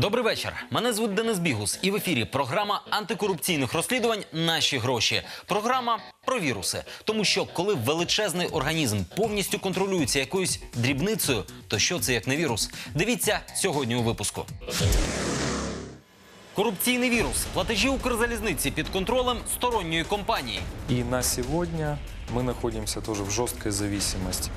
Добрий вечір. Мене звуть Денис Бігус, і в ефірі програма антикорупційних розслідувань Наші гроші. Програма про віруси. Тому що коли величезний організм повністю контролюється якоюсь дрібницею, то що це як не вірус? Дивіться сьогодні у випуску. Корупційний вірус. Платежі Укрзалізниці під контролем сторонньої компанії. И на сегодня мы находимся тоже в жесткой зависимости.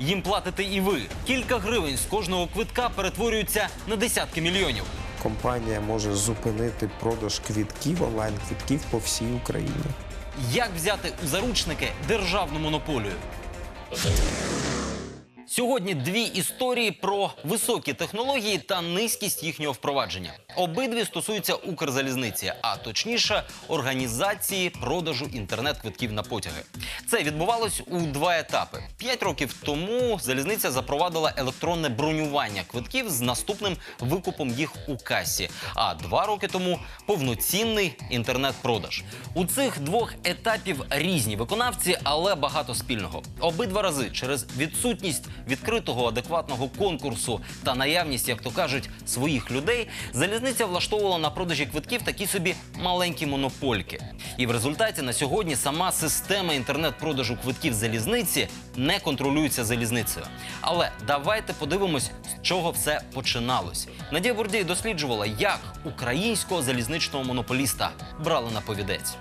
Їм платите і ви. Кілька гривень з кожного квитка перетворюються на десятки мільйонів. Компанія може зупинити продаж квітків, онлайн-квітків по всій Україні. Як взяти у заручники державну монополію? Сьогодні дві історії про високі технології та низькість їхнього впровадження. Обидві стосуються Укрзалізниці, а точніше організації продажу інтернет-квитків на потяги. Це відбувалось у два етапи. П'ять років тому залізниця запровадила електронне бронювання квитків з наступним викупом їх у касі. А два роки тому повноцінний інтернет-продаж. У цих двох етапів різні виконавці, але багато спільного. Обидва рази через відсутність відкритого адекватного конкурсу та наявність, як то кажуть, своїх людей, залізниця влаштовувала на продажі квитків такі собі маленькі монопольки. І в результаті на сьогодні сама система інтернет-продажу квитків залізниці не контролюється залізницею. Але давайте подивимось, з чого все починалось. Надія Бурдій досліджувала, як українського залізничного монополіста брали на повідець.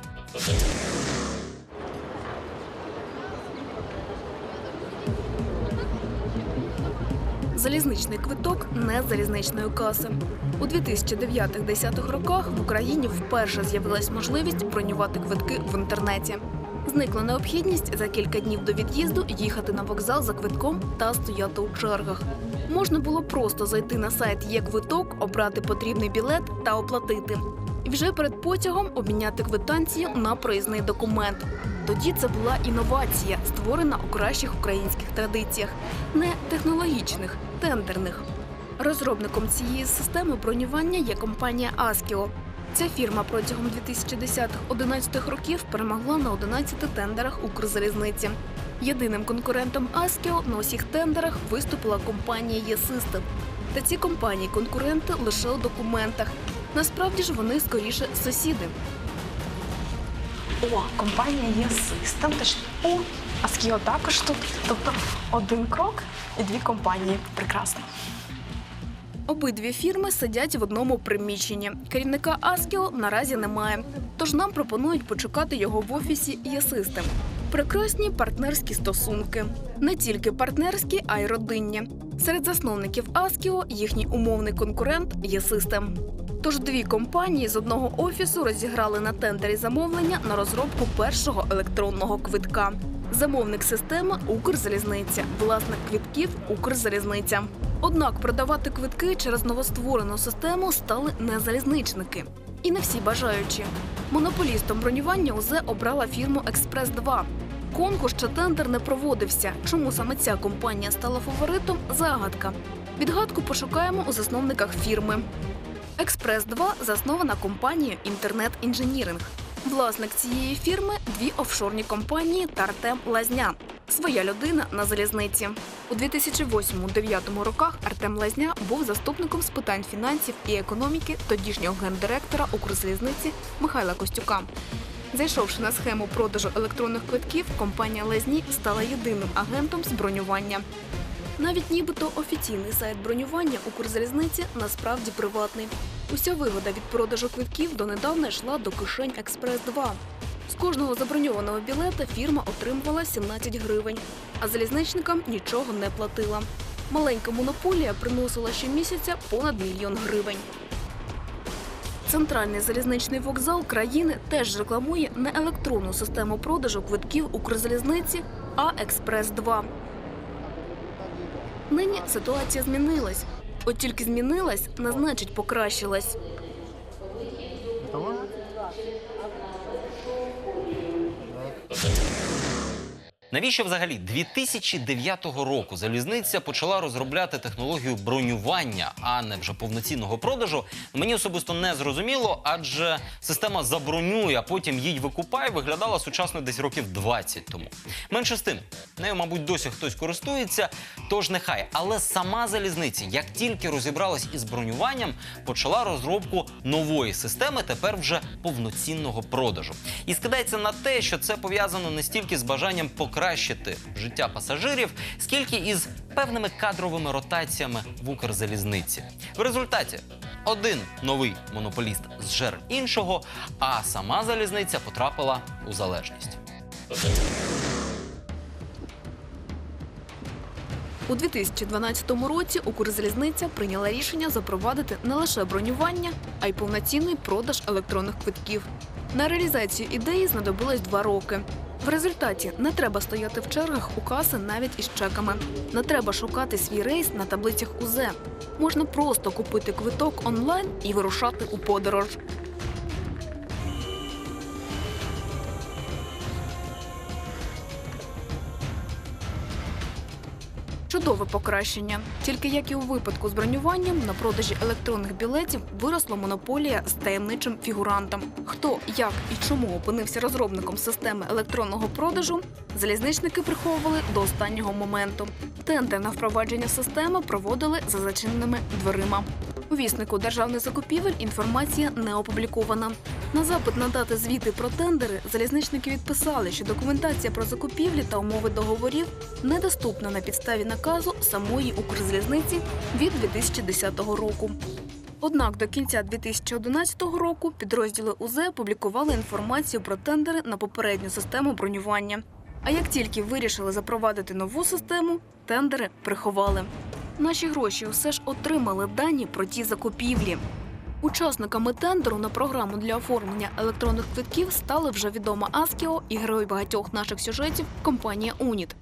Залізничний квиток не з залізничної каси. У 2009-10 роках в Україні вперше з'явилась можливість бронювати квитки в інтернеті. Зникла необхідність за кілька днів до від'їзду їхати на вокзал за квитком та стояти у чергах. Можна було просто зайти на сайт є квиток, обрати потрібний білет та оплатити. І вже перед потягом обміняти квитанцію на проїзний документ. Тоді це була інновація, створена у кращих українських традиціях, не технологічних, тендерних. Розробником цієї системи бронювання є компанія Аскіо. Ця фірма протягом 2010-11 років перемогла на 11 тендерах Укрзалізниці. Єдиним конкурентом Аскіо на усіх тендерах виступила компанія Є-Систем. Та ці компанії конкуренти лише у документах. Насправді ж вони скоріше сусіди. О, компанія є систем. Теж о, а Скіо також тут. Тобто один крок і дві компанії. Прекрасно. Обидві фірми сидять в одному приміщенні. Керівника Аскіо наразі немає. Тож нам пропонують почекати його в офісі Є-Систем. Прекрасні партнерські стосунки. Не тільки партнерські, а й родинні. Серед засновників Аскіо їхній умовний конкурент Є-Систем. Тож дві компанії з одного офісу розіграли на тендері замовлення на розробку першого електронного квитка. Замовник системи Укрзалізниця, власник квитків Укрзалізниця. Однак продавати квитки через новостворену систему стали не залізничники. І не всі бажаючі. Монополістом бронювання УЗ обрала фірму Експрес 2 Конкурс чи тендер не проводився. Чому саме ця компанія стала фаворитом? Загадка. Відгадку пошукаємо у засновниках фірми. Експрес 2 заснована компанією Інтернет Інженіринг. Власник цієї фірми дві офшорні компанії та Артем Лазня. Своя людина на залізниці. У 2008-2009 роках Артем Лазня був заступником з питань фінансів і економіки тодішнього гендиректора Укрзалізниці Михайла Костюка. Зайшовши на схему продажу електронних квитків, компанія Лазні стала єдиним агентом з бронювання. Навіть нібито офіційний сайт бронювання Укрзалізниці насправді приватний. Уся вигода від продажу квитків донедавна йшла до кишень Експрес 2 З кожного заброньованого білета фірма отримувала 17 гривень, а залізничникам нічого не платила. Маленька монополія приносила щомісяця понад мільйон гривень. Центральний залізничний вокзал країни теж рекламує не електронну систему продажу квитків Укрзалізниці, а Експрес 2 Нині ситуація змінилась. От тільки змінилась, не значить покращилась. Готово? Навіщо взагалі 2009 року залізниця почала розробляти технологію бронювання, а не вже повноцінного продажу? Мені особисто не зрозуміло, адже система забронює, а потім їдь викупай виглядала сучасно десь років 20 тому. Менше з тим, нею, мабуть, досі хтось користується, тож нехай. Але сама залізниця, як тільки розібралась із бронюванням, почала розробку нової системи, тепер вже повноцінного продажу. І скидається на те, що це пов'язано не стільки з бажанням покращити життя пасажирів, скільки із певними кадровими ротаціями в Укрзалізниці. В результаті один новий монополіст зжер іншого, а сама залізниця потрапила у залежність. У 2012 році Укрзалізниця прийняла рішення запровадити не лише бронювання, а й повноцінний продаж електронних квитків. На реалізацію ідеї знадобилось два роки. В результаті не треба стояти в чергах у каси навіть із чеками. Не треба шукати свій рейс на таблицях УЗ. Можна просто купити квиток онлайн і вирушати у подорож. Чудове покращення. Тільки як і у випадку з бронюванням, на продажі електронних білетів виросла монополія з таємничим фігурантом. Хто, як і чому опинився розробником системи електронного продажу, залізничники приховували до останнього моменту. Тендер на впровадження системи проводили за зачиненими дверима. У віснику державних закупівель інформація не опублікована. На запит надати звіти про тендери залізничники відписали, що документація про закупівлі та умови договорів недоступна на підставі наказу самої Укрзалізниці від 2010 року. Однак до кінця 2011 року підрозділи УЗ публікували інформацію про тендери на попередню систему бронювання. А як тільки вирішили запровадити нову систему, тендери приховали. Наші гроші все ж отримали дані про ті закупівлі. Учасниками тендеру на програму для оформлення електронних квитків стали вже відома Аскіо і герой багатьох наших сюжетів компанія Уніт.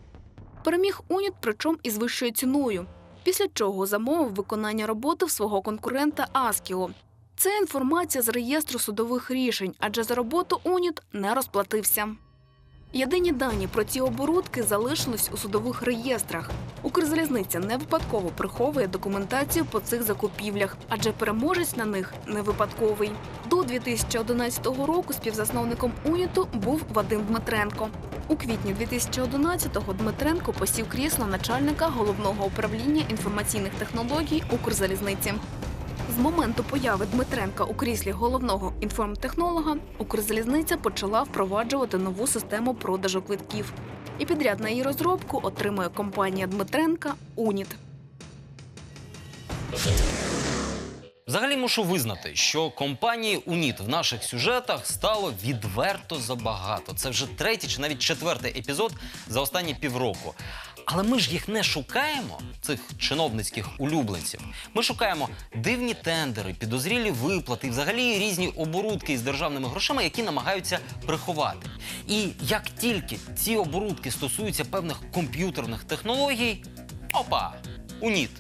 Переміг Уніт, причому із вищою ціною, після чого замовив виконання роботи в свого конкурента Аскіо. Це інформація з реєстру судових рішень, адже за роботу Уніт не розплатився. Єдині дані про ці оборудки залишились у судових реєстрах. Укрзалізниця не випадково приховує документацію по цих закупівлях, адже переможець на них не випадковий. До 2011 року співзасновником УНІТу був Вадим Дмитренко. У квітні 2011-го Дмитренко посів крісло начальника головного управління інформаційних технологій Укрзалізниці. З моменту появи Дмитренка у кріслі головного інформтехнолога Укрзалізниця почала впроваджувати нову систему продажу квитків. І підряд на її розробку отримує компанія Дмитренка Уніт. Взагалі мушу визнати, що компанії Уніт в наших сюжетах стало відверто забагато. Це вже третій чи навіть четвертий епізод за останні півроку. Але ми ж їх не шукаємо, цих чиновницьких улюбленців. Ми шукаємо дивні тендери, підозрілі виплати, взагалі різні оборудки із державними грошима, які намагаються приховати. І як тільки ці оборудки стосуються певних комп'ютерних технологій, опа, уніт.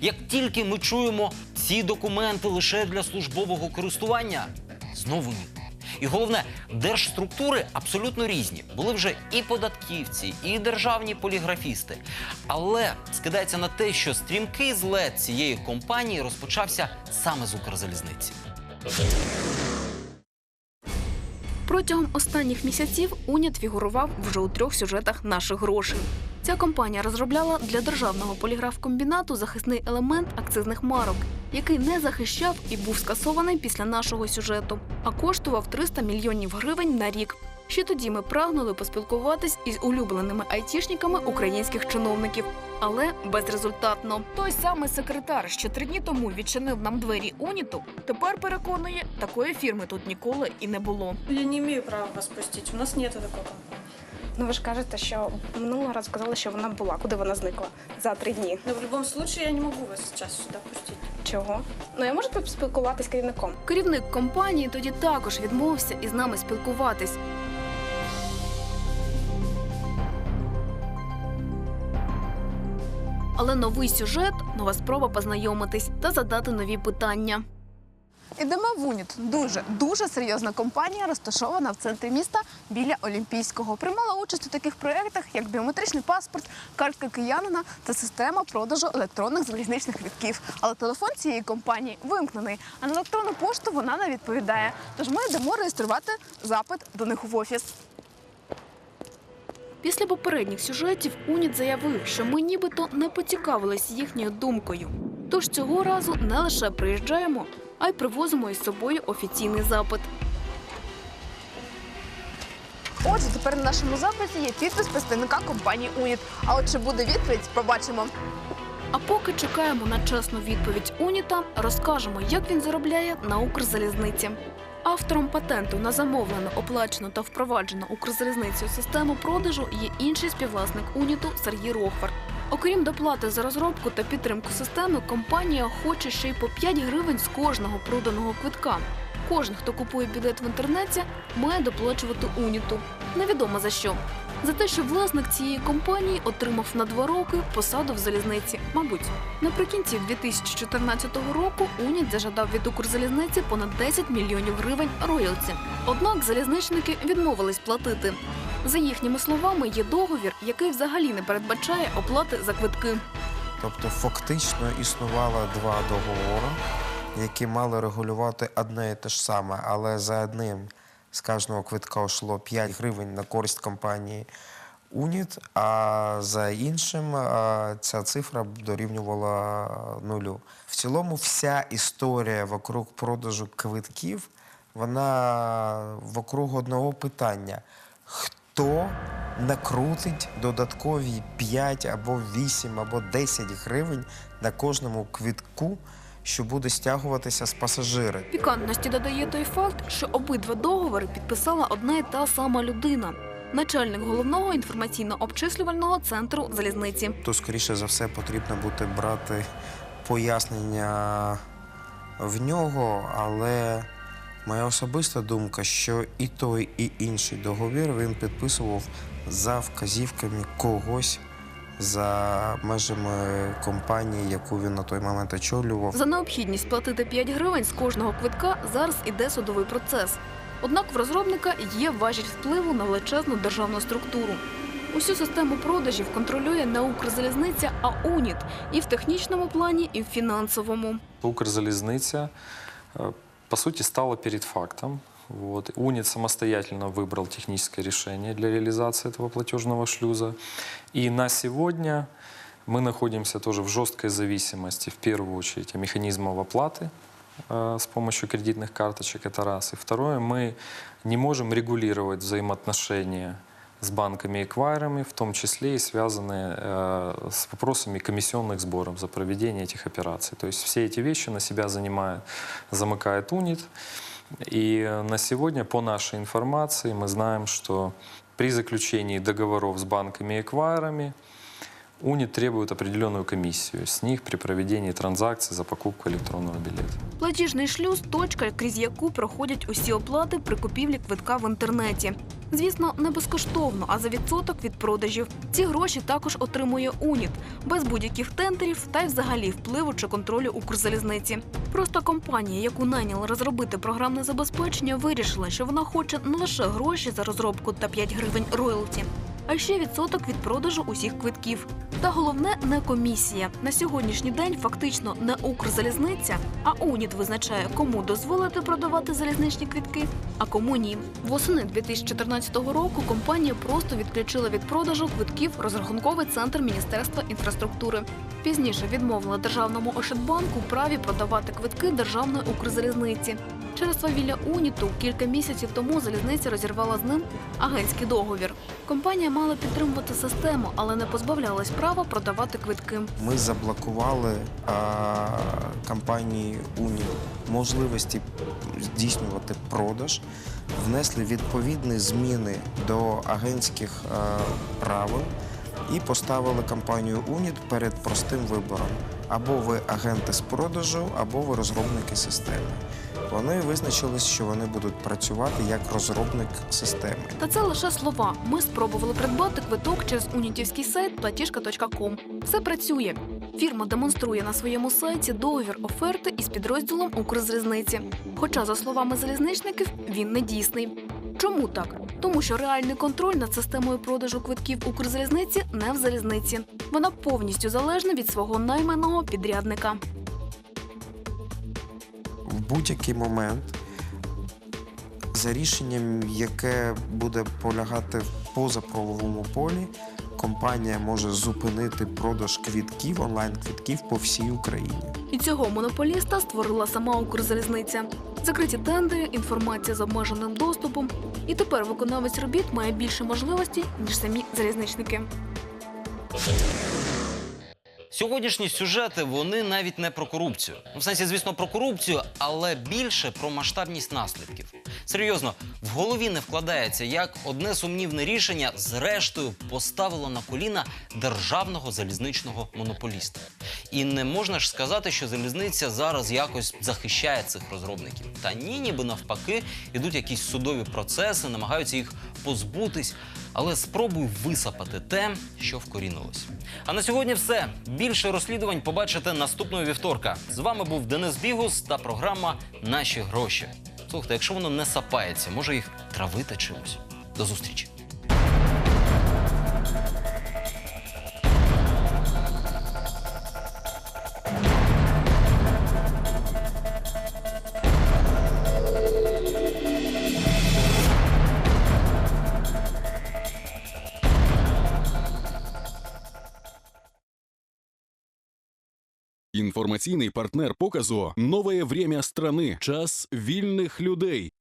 Як тільки ми чуємо ці документи лише для службового користування, знову ні. І головне, держструктури абсолютно різні. Були вже і податківці, і державні поліграфісти. Але скидається на те, що стрімкий злет цієї компанії розпочався саме з Укрзалізниці. Протягом останніх місяців унят фігурував вже у трьох сюжетах наших грошей. Ця компанія розробляла для державного поліграфкомбінату захисний елемент акцизних марок, який не захищав і був скасований після нашого сюжету, а коштував 300 мільйонів гривень на рік. Ще тоді ми прагнули поспілкуватись із улюбленими айтішниками українських чиновників, але безрезультатно. Той самий секретар, що три дні тому відчинив нам двері Уніту, тепер переконує, такої фірми тут ніколи і не було. Я не имею права вас пустить. У нас нету такой компании. Ну ви ж кажете, що минулого разу казали, що вона була. Куди вона зникла? За три дні. Но в любом случае я не могу вас сейчас сюда пустить. Чого? Ну я можу поспілкуватися з керівником. Керівник компанії тоді також відмовився із нами спілкуватись. Новий сюжет, нова спроба познайомитись та задати нові питання. Ідемо в Уніт. Дуже дуже серйозна компанія, розташована в центрі міста біля Олімпійського. Приймала участь у таких проєктах, як біометричний паспорт, картка киянина та система продажу електронних залізничних квитків. Але телефон цієї компанії вимкнений, а на електронну пошту вона не відповідає. Тож ми йдемо реєструвати запит до них в офіс. Після попередніх сюжетів Уніт заявив, що ми нібито не поцікавились їхньою думкою. Тож цього разу не лише приїжджаємо, а й привозимо із собою офіційний запит. Отже, тепер на нашому запиті є підпис представника компанії Уніт. А от чи буде відповідь, побачимо. А поки чекаємо на чесну відповідь Уніта, розкажемо, як він заробляє на Укрзалізниці. Автором патенту на замовлену, оплачену та впроваджену Укрзалізницю систему продажу є інший співвласник Уніту Сергій Рохвар. Окрім доплати за розробку та підтримку системи, компанія хоче ще й по 5 гривень з кожного проданого квитка. Кожен, хто купує білет в інтернеті, має доплачувати Уніту. Невідомо за що. За те, що власник цієї компанії отримав на два роки посаду в залізниці. Мабуть, наприкінці 2014 року Уніт зажадав від Укрзалізниці понад 10 мільйонів гривень роялті. Однак залізничники відмовились платити. За їхніми словами, є договір, який взагалі не передбачає оплати за квитки. Тобто фактично існувало два договори, які мали регулювати одне і те ж саме, але за одним з кожного квитка йшло 5 гривень на користь компанії Уніт, а за іншим ця цифра дорівнювала нулю. В цілому вся історія вокруг продажу квитків, вона вокруг одного питання. Хто накрутить додаткові 5 або 8 або 10 гривень на кожному квитку, що буде стягуватися з пасажира? Пікантності додає той факт, що обидва договори підписала одна і та сама людина. Начальник головного інформаційно-обчислювального центру залізниці. То, скоріше за все, потрібно буде брати пояснення в нього, але моя особиста думка, що і той, і інший договір він підписував за вказівками когось за межами компанії, яку він на той момент очолював. За необхідність платити 5 гривень з кожного квитка зараз іде судовий процес. Однак в розробника є важіль впливу на величезну державну структуру. Усю систему продажів контролює не Укрзалізниця, а УНІТ і в технічному плані, і в фінансовому. Укрзалізниця, э, по сути, стала перед фактом. Вот. УНИТ самостоятельно выбрал техническое решение для реализации этого платежного шлюза. И на сегодня мы находимся тоже в жесткой зависимости, в первую очередь, механизмов оплаты э, с помощью кредитных карточек, это раз. И второе, мы не можем регулировать взаимоотношения с банками и эквайрами, в том числе и связанные э, с вопросами комиссионных сборов за проведение этих операций. То есть все эти вещи на себя занимает, замыкает УНИТ. И э, на сегодня, по нашей информации, мы знаем, что при заключении договоров с банками и эквайрами УНИТ требует определенную комиссию с них при проведении транзакций за покупку электронного билета. Платіжний шлюз точка, крізь яку проходять усі оплати при купівлі квитка в інтернеті. Звісно, не безкоштовно, а за відсоток від продажів. Ці гроші також отримує УНІТ без будь-яких тендерів та й взагалі впливу чи контролю Укрзалізниці. Просто компанія, яку найняли розробити програмне забезпечення, вирішила, що вона хоче не лише гроші за розробку та 5 гривень роялті, а ще відсоток від продажу усіх квитків. Та головне не комісія. На сьогоднішній день фактично не Укрзалізниця, а УНІТ визначає, кому дозволити продавати залізничні квитки, а кому ні. Восени 2014 року компанія просто відключила від продажу квитків розрахунковий центр Міністерства інфраструктури. Пізніше відмовила державному Ощадбанку праві продавати квитки державної Укрзалізниці. Через свавілля Уніту кілька місяців тому залізниця розірвала з ним агентський договір. Компанія мала підтримувати систему, але не позбавлялась права продавати квитки. Ми заблокували а, компанії Уні можливості здійснювати продаж, внесли відповідні зміни до агентських а, правил і поставили компанію Уніт перед простим вибором: або ви агенти з продажу, або ви розробники системи. Вони визначились, що вони будуть працювати як розробник системи. Та це лише слова. Ми спробували придбати квиток через унітівський сайт платіжка.ком. Все працює. Фірма демонструє на своєму сайті договір оферти із підрозділом Укрзалізниці. Хоча, за словами залізничників, він не дійсний. Чому так? Тому що реальний контроль над системою продажу квитків Укрзалізниці не в залізниці. Вона повністю залежна від свого найманого підрядника. В будь-який момент за рішенням, яке буде полягати в позаправовому полі, компанія може зупинити продаж квітків, онлайн-квітків по всій Україні. І цього монополіста створила сама Укрзалізниця. Закриті тендери, інформація з обмеженим доступом. І тепер виконавець робіт має більше можливостей, ніж самі залізничники. Сьогоднішні сюжети вони навіть не про корупцію. Ну, в сенсі, звісно, про корупцію, але більше про масштабність наслідків. Серйозно, в голові не вкладається, як одне сумнівне рішення зрештою поставило на коліна державного залізничного монополіста. І не можна ж сказати, що залізниця зараз якось захищає цих розробників. Та ні, ніби навпаки, ідуть якісь судові процеси, намагаються їх позбутись. Але спробуй висапати те, що вкорінилось. А на сьогодні все. Більше розслідувань побачите наступного вівторка. З вами був Денис Бігус та програма Наші гроші. Слухайте, якщо воно не сапається, може їх травити чимось. До зустрічі. Информационный партнер показу «Новое время страны. Час вильных людей».